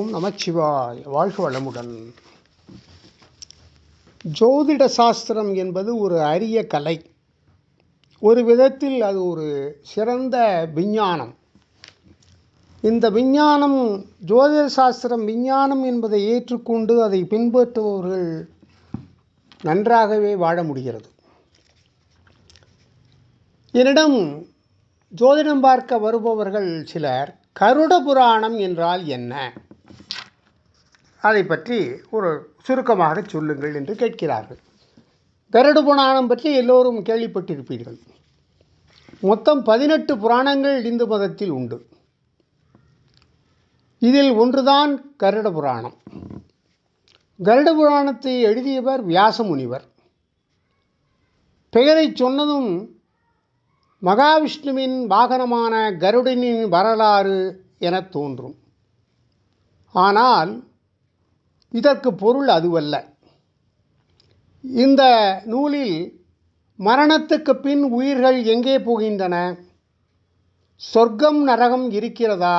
நமச்சிவாய். வாழ்க வளமுடன். ஜோதிட சாஸ்திரம் என்பது ஒரு அரிய கலை. ஒரு விதத்தில் அது ஒரு சிறந்த விஞ்ஞானம். இந்த விஞ்ஞானம் ஜோதிட சாஸ்திரம் விஞ்ஞானம் என்பதை ஏற்றுக்கொண்டு அதை பின்பற்றுபவர்கள் நன்றாகவே வாழ முடிகிறது. என்னிடம் ஜோதிடம் பார்க்க வருபவர்கள் சிலர் கருட புராணம் என்றால் என்ன? அதை பற்றி ஒரு சுருக்கமாக சொல்லுங்கள் என்று கேட்கிறார்கள். கருட புராணம் பற்றி எல்லோரும் கேள்விப்பட்டிருப்பீர்கள். மொத்தம் பதினெட்டு புராணங்கள் இந்து மதத்தில் உண்டு. இதில் ஒன்றுதான் கருட புராணம் கருட புராணத்தை எழுதியவர் வியாச முனிவர் பெயரை சொன்னதும் மகாவிஷ்ணுவின் வாகனமான கருடனின் வரலாறு என தோன்றும். ஆனால் இதற்கு பொருள் அதுவல்ல. இந்த நூலில் மரணத்துக்கு பின் உயிர்கள் எங்கே போகின்றன சொர்க்கம் நரகம் இருக்கிறதா?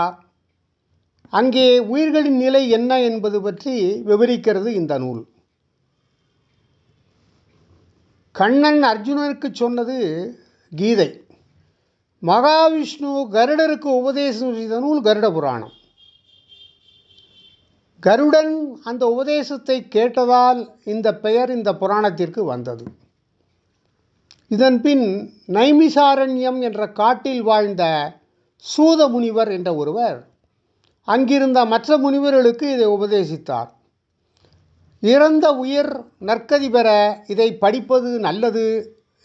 அங்கே உயிர்களின் நிலை என்ன என்பது பற்றி விவரிக்கிறது இந்த நூல். கண்ணன் அர்ஜுனனுக்கு சொன்னது கீதை. மகாவிஷ்ணு கருடருக்கு உபதேசம் செய்த நூல் கருட புராணம். கருடன் அந்த உபதேசத்தை கேட்டதால் இந்த பெயர் இந்த புராணத்திற்கு வந்தது. இதன் பின் நைமிசாரண்யம் என்ற காட்டில் வாழ்ந்த சூத முனிவர் என்ற ஒருவர் அங்கிருந்த மற்ற முனிவர்களுக்கு இதை உபதேசித்தார். இறந்த உயிர் நற்கதி பெற இதை படிப்பது நல்லது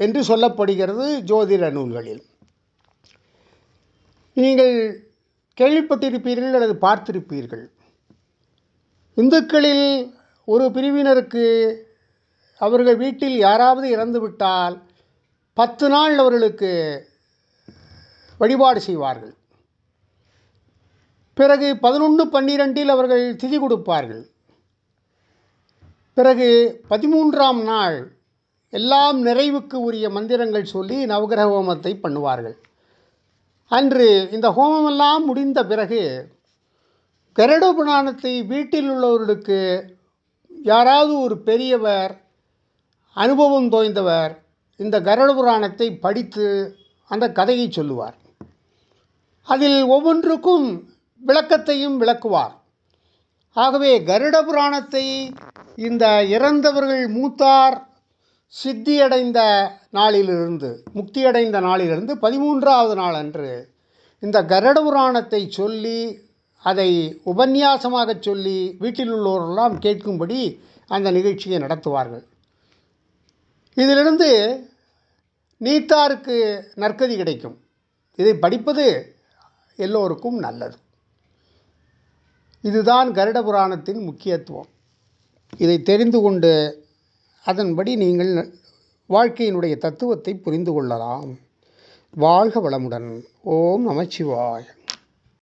என்று சொல்லப்படுகிறது ஜோதிட நூல்களில். நீங்கள் கேள்விப்பட்டிருப்பீர்கள் அல்லது பார்த்திருப்பீர்கள் இந்துக்களில் ஒரு பிரிவினருக்கு அவர்கள் வீட்டில் யாராவது இறந்துவிட்டால் பத்து நாள் அவர்களுக்கு வழிபாடு செய்வார்கள். பிறகு பதினொன்று பன்னிரெண்டில் அவர்கள் திதி கொடுப்பார்கள். பிறகு பதிமூன்றாம் நாள் எல்லாம் நிறைவுக்கு உரிய மந்திரங்கள் சொல்லி நவகிரக ஹோமத்தை பண்ணுவார்கள். அன்று இந்த ஹோமமெல்லாம் முடிந்த பிறகு கருட புராணத்தை வீட்டில் உள்ளவர்களுக்கு யாராவது ஒரு பெரியவர் அனுபவம் தோய்ந்தவர் இந்த கருட புராணத்தை படித்து அந்த கதையை சொல்லுவார். அதில் ஒவ்வொன்றுக்கும் விளக்கத்தையும் விளக்குவார். ஆகவே கருட புராணத்தை இந்த இறந்தவர்கள் மூத்தார் சித்தியடைந்த நாளிலிருந்து முக்தியடைந்த நாளிலிருந்து பதிமூன்றாவது நாள் அன்று இந்த கருட புராணத்தை சொல்லி அதை உபன்யாசமாக சொல்லி வீட்டில் உள்ளவரெல்லாம் கேட்கும்படி அந்த நிகழ்ச்சியை நடத்துவார்கள். இதிலிருந்து நீத்தாருக்கு நற்கதி கிடைக்கும். இதை படிப்பது எல்லோருக்கும் நல்லது. இதுதான் கருட புராணத்தின் முக்கியத்துவம். இதை தெரிந்து கொண்டு அதன்படி நீங்கள் வாழ்க்கையினுடைய தத்துவத்தை புரிந்து கொள்ளலாம். வாழ்க வளமுடன். ஓம் நமச்சிவாய்.